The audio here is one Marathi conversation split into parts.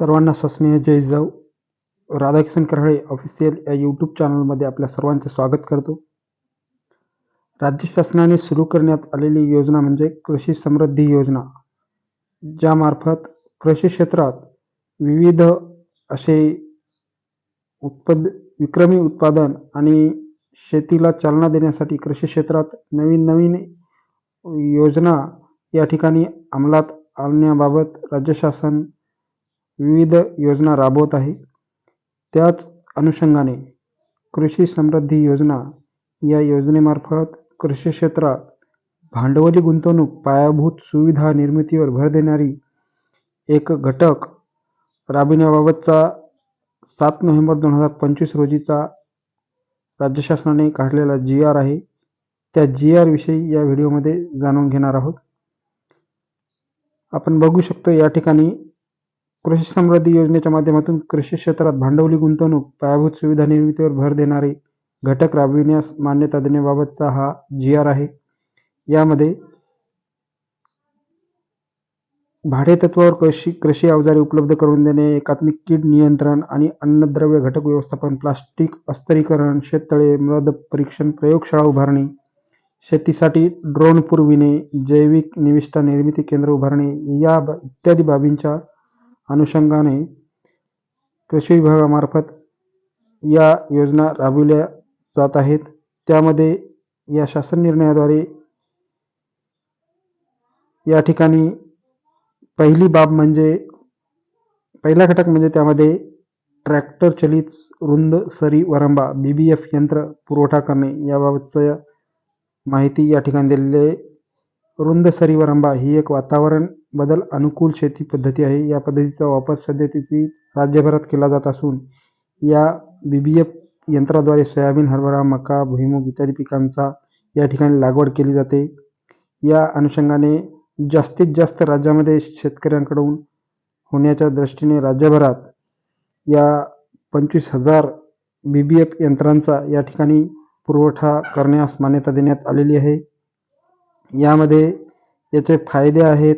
सर्वांना सस्नेह जय जाऊ. राधाकिशन कराळे ऑफिशियल या यूट्यूब चॅनलमध्ये आपल्या सर्वांचे स्वागत करतो. राज्य शासनाने सुरू करण्यात आलेली योजना म्हणजे कृषी समृद्धी योजना ज्यामार्फत कृषी क्षेत्रात विविध असे उत्पद विक्रमी उत्पादन आणि शेतीला चालना देण्यासाठी कृषी क्षेत्रात नवीन नवीन योजना या ठिकाणी अंमलात आणण्याबाबत राज्य शासन विविध योजना राबवत आहे. त्याच अनुषंगाने कृषी समृद्धी योजना या योजनेमार्फत कृषी क्षेत्रात भांडवली गुंतवणूक पायाभूत सुविधा निर्मितीवर भर देणारी एक घटक राबविण्याबाबतचा सात नोव्हेंबर दोन हजार पंचवीस रोजीचा राज्य शासनाने काढलेला जी आर आहे. त्या जी आर विषयी या व्हिडिओमध्ये जाणून घेणार आहोत. आपण बघू शकतो या ठिकाणी कृषी समृद्धी योजनेच्या माध्यमातून कृषी क्षेत्रात भांडवली गुंतवणूक पायाभूत सुविधा निर्मितीवर भर देणारे घटक राबविण्यास मान्यता देण्याबाबतचा हा जी आर आहे. यामध्ये भाडेतत्वावर कृषी कृषी अवजारे उपलब्ध करून देणे एकात्मिक कीड नियंत्रण आणि अन्नद्रव्य घटक व्यवस्थापन प्लास्टिक अस्तरीकरण शेततळे मृद परीक्षण प्रयोगशाळा उभारणे शेतीसाठी ड्रोन पुरविणे जैविक निविष्ठा निर्मिती केंद्र उभारणे या इत्यादी बाबींच्या अनुषंगाने कृषी विभागामार्फत या योजना राबविल्या जात आहेत. त्यामध्ये या शासन निर्णयाद्वारे या ठिकाणी पहिली बाब म्हणजे पहिला घटक म्हणजे त्यामध्ये ट्रॅक्टर चलित रुंद सरी वरंबा बी बी एफ यंत्र पुरवठा करणे याबाबतचं माहिती या ठिकाणी दिलेली आहे. रुंद सरी वरंबा ही एक वातावरण बदल अनुकूल शेती पद्धती आहे. या पद्धतीचा वापर सध्या राज्यभरात केला जात असून या बी बी एफ यंत्राद्वारे सोयाबीन हरभरा मका भुईमूग इत्यादी पिकांचा या ठिकाणी लागवड केली जाते. या अनुषंगाने जास्तीत जास्त राज्यामध्ये शेतकऱ्यांकडून होण्याच्या दृष्टीने राज्यभरात या पंचवीस हजार बी बी एफ यंत्रांचा या ठिकाणी पुरवठा करण्यास मान्यता देण्यात आलेली आहे. यामध्ये याचे फायदे आहेत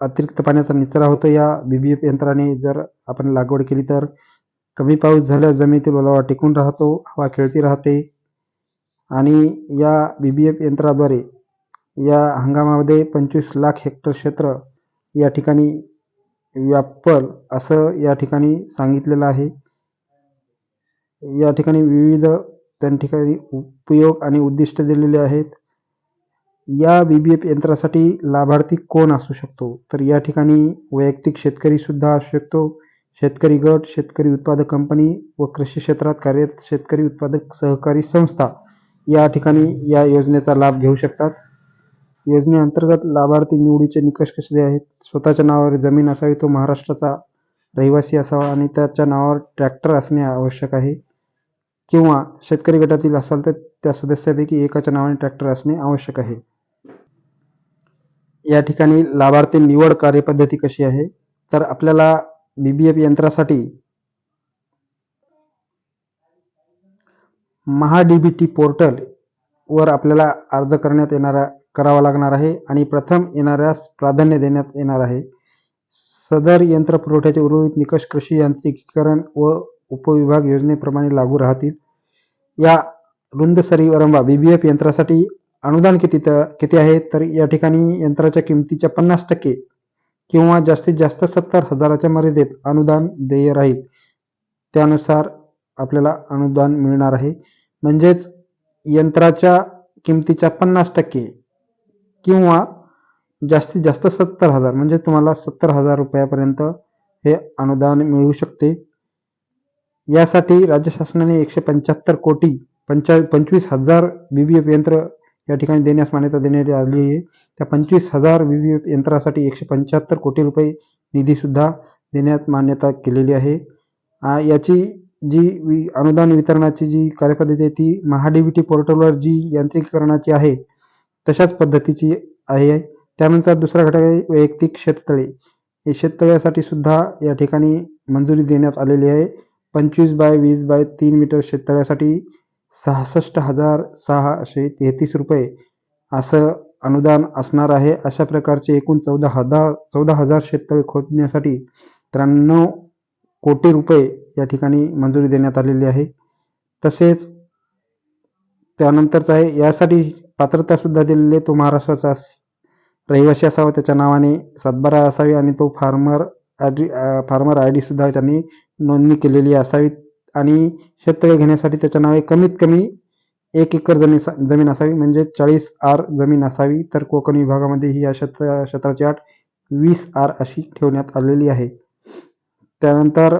अतिरिक्त पाण्याचा निचरा होतो. या बी बी एफ यंत्राने जर आपण लागवड केली तर कमी पाऊस झाल्यास जमिनीतील ओलावा टिकून राहतो हवा खेळती राहते. आणि या बी बी एफ यंत्राद्वारे या हंगामामध्ये पंचवीस लाख हेक्टर क्षेत्र या ठिकाणी व्यापल असं या ठिकाणी सांगितलेलं आहे. या ठिकाणी विविध त्या ठिकाणी उपयोग आणि उद्दिष्ट दिलेले आहेत. या बी बी एफ यंत्रासाठी लाभार्थी कोण असू शकतो? तर या ठिकाणी वैयक्तिक शेतकरी सुद्धा असू शकतो. शेतकरी गट शेतकरी उत्पादक कंपनी व कृषी क्षेत्रात कार्यरत शेतकरी उत्पादक सहकारी संस्था या ठिकाणी या योजनेचा लाभ घेऊ शकतात. योजनेअंतर्गत लाभार्थी निवडीचे निकष कसे आहेत? स्वतःच्या नावावर जमीन असावी तो महाराष्ट्राचा रहिवासी असावा आणि त्याच्या नावावर ट्रॅक्टर असणे आवश्यक आहे. किंवा शेतकरी गटातील असाल तर त्या सदस्यापैकी एकाच्या नावाने ट्रॅक्टर असणे आवश्यक आहे. या ठिकाणी लाभार्थी निवड कार्यपद्धती कशी आहे? तर आपल्याला बी बी एफ यंत्रासाठी महाडीबीटी बी टी पोर्टल वर आपल्याला अर्ज करण्यात येणारा करावा लागणार आहे आणि प्रथम येणाऱ्यास प्राधान्य देण्यात येणार आहे. सदर यंत्र पुरवठ्याचे उर्वरित निकष कृषी यांत्रिकीकरण व उपविभाग योजनेप्रमाणे लागू राहतील. या रुंद सरी वरंबा बी बी यंत्रासाठी अनुदान किती किती आहे? तर या ठिकाणी यंत्राच्या किमतीच्या पन्नास टक्के किंवा जास्तीत जास्त सत्तर हजाराच्या मर्यादेत अनुदान देय राहील. त्यानुसार आपल्याला अनुदान मिळणार आहे. म्हणजेच यंत्राच्या किमतीच्या पन्नास टक्के किंवा जास्तीत जास्त सत्तर हजार म्हणजे तुम्हाला सत्तर हजार रुपयापर्यंत हे अनुदान मिळू शकते. यासाठी राज्य शासनाने एकशे पंच्याहत्तर कोटी पंचा पंचवीस हजार बी बी यंत्र या ठिकाणी देण्यास मान्यता देण्यात आली आहे. त्या पंचवीस हजार व्ही व्ही यंत्रासाठी एकशे पंच्याहत्तर कोटी रुपये निधीसुद्धा देण्यात मान्यता केलेली आहे. याची जी वि अनुदान वितरणाची जी कार्यपद्धती आहे ती महाडीबीटी पोर्टलवर जी यांत्रिकीकरणाची आहे तशाच पद्धतीची आहे. त्यानंतर दुसरा घटक आहे वैयक्तिक शेततळे. हे शेततळ्यासाठी सुद्धा या ठिकाणी मंजुरी देण्यात आलेली आहे. पंचवीस बाय वीस बाय तीन मीटर शेततळ्यासाठी सहासष्ट हजार सहाशे तेहतीस रुपये असं अनुदान असणार आहे. अशा प्रकारचे एकूण चौदा हजार चौदा हजार शेततळे खोदण्यासाठी त्र्याण्णव कोटी रुपये या ठिकाणी मंजुरी देण्यात आलेली आहे. तसेच त्यानंतरच आहे यासाठी पात्रता सुद्धा दिलेली आहे. तो महाराष्ट्राचा रहिवासी असावा त्याच्या नावाने सातबारा असावी आणि तो farmer I D farmer I D सुद्धा त्यांनी नोंदणी केलेली असावी. आणि शेततळे घेण्यासाठी त्याच्या नावे कमीत कमी एक एकर जमीन जमीन असावी. म्हणजे चाळीस आर जमीन असावी. तर कोकण विभागामध्ये ही या क्षेत्र क्षेत्राची आठ वीस आर अशी ठेवण्यात आलेली आहे. त्यानंतर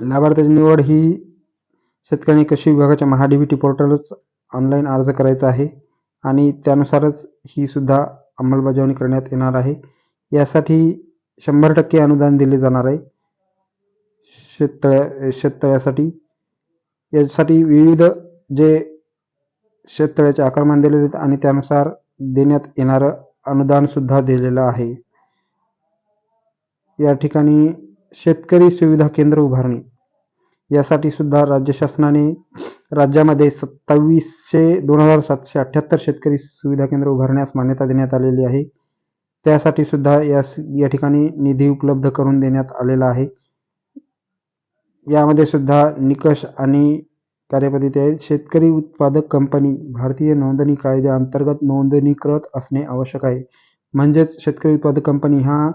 लाभार्थ्याची निवड ही शेतकऱ्यांनी कृषी विभागाच्या महा डी टी पोर्टलच ऑनलाईन अर्ज करायचा आहे. आणि त्यानुसारच ही सुद्धा अंमलबजावणी करण्यात येणार आहे. यासाठी शंभर टक्के अनुदान दिले जाणार आहे. शेततळ्या शेततळ्यासाठी. यासाठी विविध जे शेततळ्याचे आकारमान दिलेले आहेत आणि त्यानुसार देण्यात येणारं अनुदान सुद्धा दिलेलं आहे. या ठिकाणी शेतकरी सुविधा केंद्र उभारणी. यासाठी सुद्धा राज्य शासनाने राज्यामध्ये सत्तावीसशे दोन हजार सातशे अठ्ठ्याहत्तर शेतकरी सुविधा केंद्र उभारण्यास मान्यता देण्यात आलेली आहे. त्यासाठी सुद्धा या या ठिकाणी निधी उपलब्ध करून देण्यात आलेला आहे. यामध्ये सुद्धा निकष आणि कार्यपद्धती आहेत. शेतकरी उत्पादक कंपनी भारतीय नोंदणी कायद्याअंतर्गत नोंदणीकृत असणे आवश्यक आहे. म्हणजेच शेतकरी उत्पादक कंपनी हा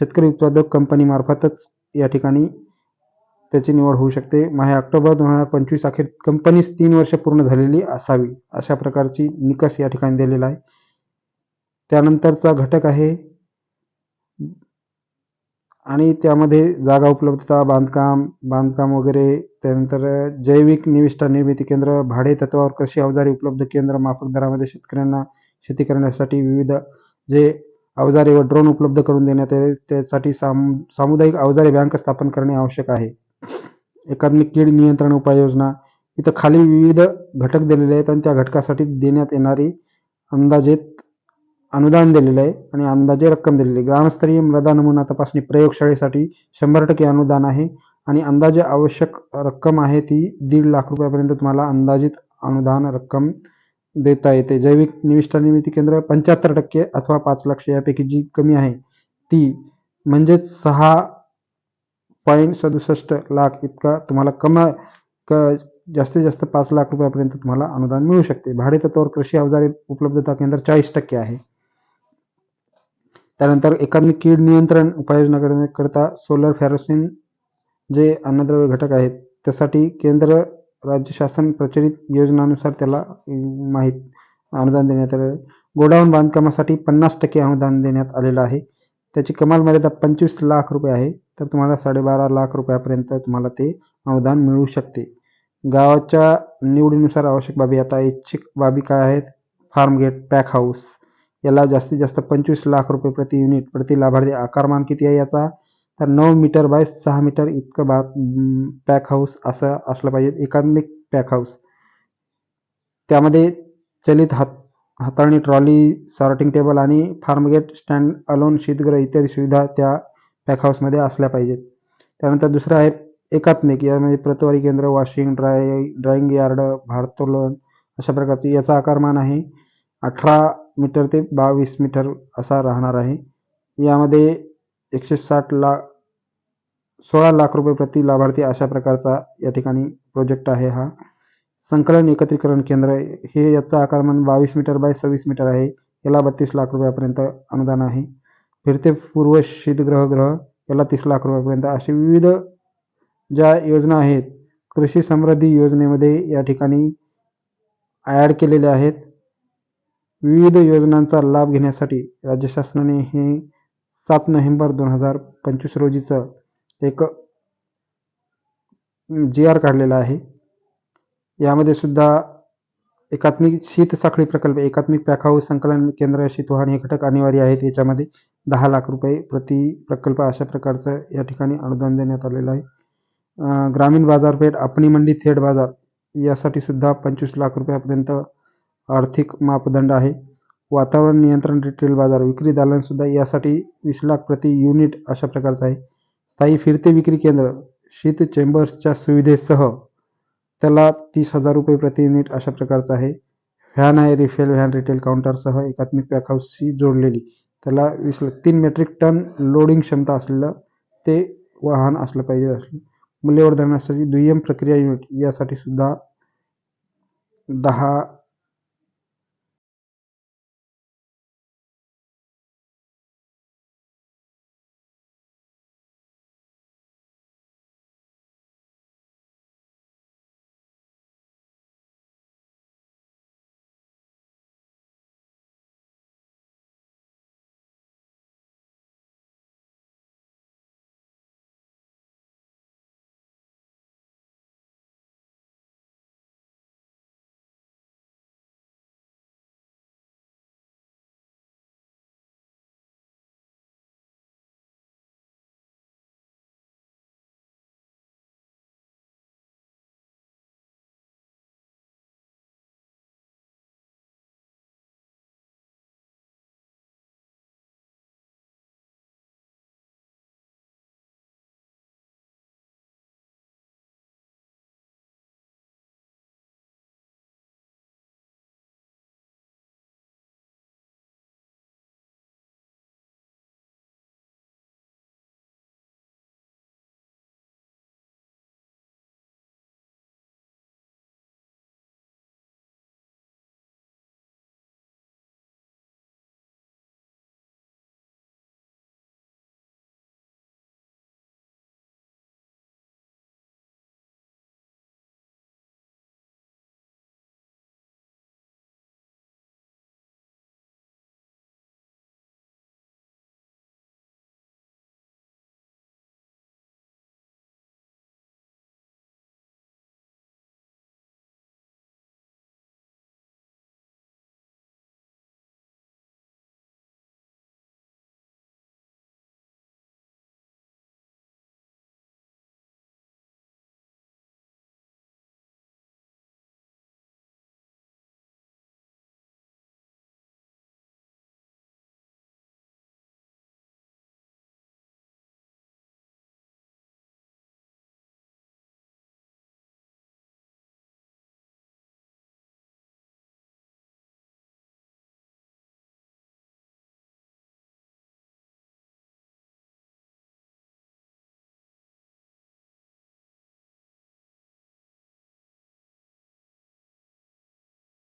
शेतकरी उत्पादक कंपनीमार्फतच या ठिकाणी त्याची निवड होऊ शकते. माहे ऑक्टोबर दोन हजार पंचवीस अखेर कंपनीस तीन वर्ष पूर्ण झालेली असावी अशा प्रकारची निकष या ठिकाणी दिलेला आहे. त्यानंतरचा घटक आहे आणि त्यामध्ये जागा उपलब्धता बांधकाम बांधकाम वगैरे त्यानंतर जैविक निविष्ठा निर्मिती केंद्र भाडे तत्वावर कृषी अवजारे उपलब्ध केंद्र माफक दरामध्ये शेतकऱ्यांना शेती करण्यासाठी विविध जे अवजारे व ड्रोन उपलब्ध करून देण्यात येते त्यासाठी साम सामुदायिक अवजारे बँक स्थापन करणे आवश्यक आहे. एकात्मिक कीड नियंत्रण उपाययोजना इथं खाली विविध घटक दिलेले आहेत आणि त्या घटकासाठी देण्यात येणारी अंदाजित अनुदान दिलेलं आहे आणि अंदाजे रक्कम दिलेली आहे. ग्रामस्तरीय मृदा नमुना तपासणी प्रयोगशाळेसाठी शंभर टक्के अनुदान आहे आणि अंदाजे आवश्यक रक्कम आहे ती दीड लाख रुपयापर्यंत तुम्हाला अंदाजित अनुदान रक्कम देता येते. जैविक निविष्ठा निर्मिती केंद्र पंच्याहत्तर टक्के अथवा पाच लक्ष यापैकी जी कमी आहे ती म्हणजेच सहा पॉईंट सदुसष्ट लाख इतका तुम्हाला कमा क जास्तीत जास्त पाच लाख रुपयापर्यंत तुम्हाला अनुदान मिळू शकते. भाडेतत्वावर कृषी अवजारे उपलब्धता केंद्र चाळीस टक्के आहे. त्यानंतर एकात्मिक कीड नियंत्रण उपाययोजना करण्याकरता सोलर फॅरोसिन जे अन्नद्रव्य घटक आहेत त्यासाठी केंद्र राज्य शासन प्रचलित योजनानुसार त्याला माहीत अनुदान देण्यात आलं आहे. गोडाऊन बांधकामासाठी पन्नास टक्के अनुदान देण्यात आलेलं आहे. त्याची कमाल मर्यादा पंचवीस लाख रुपये आहे. तर तुम्हाला साडेबारा लाख रुपयापर्यंत तुम्हाला ते अनुदान मिळू शकते. गावाच्या निवडीनुसार आवश्यक बाबी आता ऐच्छिक बाबी काय आहेत? फार्म गेट पॅक हाऊस याला जास्तीत जास्त पंचवीस लाख रुपये प्रति युनिट प्रति लाभार्थी आकारमान किती आहे याचा? तर नऊ मीटर बाय सहा मीटर इतकं बा पॅक हाऊस असं असलं पाहिजे. एकात्मिक पॅक हाऊस त्यामध्ये चलित हात हाताळणी ट्रॉली सॉर्टिंग टेबल आणि फार्मगेट स्टँड अलोन शीतगृह इत्यादी सुविधा त्या पॅक हाऊसमध्ये असल्या पाहिजेत. त्यानंतर दुसरं आहे एकात्मिक. यामध्ये प्रतवारी केंद्र वॉशिंग ड्राय ड्राईंग यार्ड भारोत्तोलन अशा प्रकारचे याचा आकारमान आहे अठरा मीटर ते बावीस मीटर असा राहणार आहे. यामध्ये एकशे साठ लाख सोळा लाख रुपये प्रति लाभार्थी अशा प्रकारचा या ठिकाणी प्रोजेक्ट आहे हा. संकलन एकत्रीकरण केंद्र हे याचा आकारमान बावीस मीटर बाय सव्वीस मीटर आहे. याला बत्तीस लाख रुपयापर्यंत अनुदान आहे. फिरते पूर्व शीतगृहगृह याला तीस लाख रुपयापर्यंत. असे विविध ज्या योजना आहेत कृषी समृद्धी योजनेमध्ये या ठिकाणी ॲड केलेल्या आहेत. विविध योजनांचा लाभ घेण्यासाठी राज्य शासनाने हे सात नोव्हेंबर दोन हजार पंचवीस रोजीचं एक जी आर काढलेला आहे. यामध्ये सुद्धा एकात्मिक शीत साखळी प्रकल्प एकात्मिक पॅक संकलन केंद्र शीतवाहन हे घटक अनिवार्य आहेत. याच्यामध्ये दहा लाख रुपये प्रति प्रकल्प अशा प्रकारचं या ठिकाणी अनुदान देण्यात आलेलं आहे. ग्रामीण बाजारपेठ आपणी मंडी थेट बाजार यासाठी सुद्धा पंचवीस लाख रुपयापर्यंत आर्थिक मापदंड आहे. वातावरण नियंत्रण रिटेल बाजार विक्री दालन सुद्धा यासाठी वीस लाख प्रति युनिट अशा प्रकारचं आहे. स्थायी फिरते विक्री केंद्र शीत चेंबर्सच्या सुविधेसह त्याला तीस हजार रुपये प्रति युनिट अशा प्रकारचं आहे. व्हॅन आहे रिफेल व्हॅन रिटेल काउंटरसह एकात्मिक पॅक हाऊसशी जोडलेली. त्याला वीस लाख तीन मेट्रिक टन लोडिंग क्षमता असलेलं ते वाहन असलं पाहिजे. असलं मूल्यवर्धनासाठी दुय्यम प्रक्रिया युनिट यासाठी सुद्धा दहा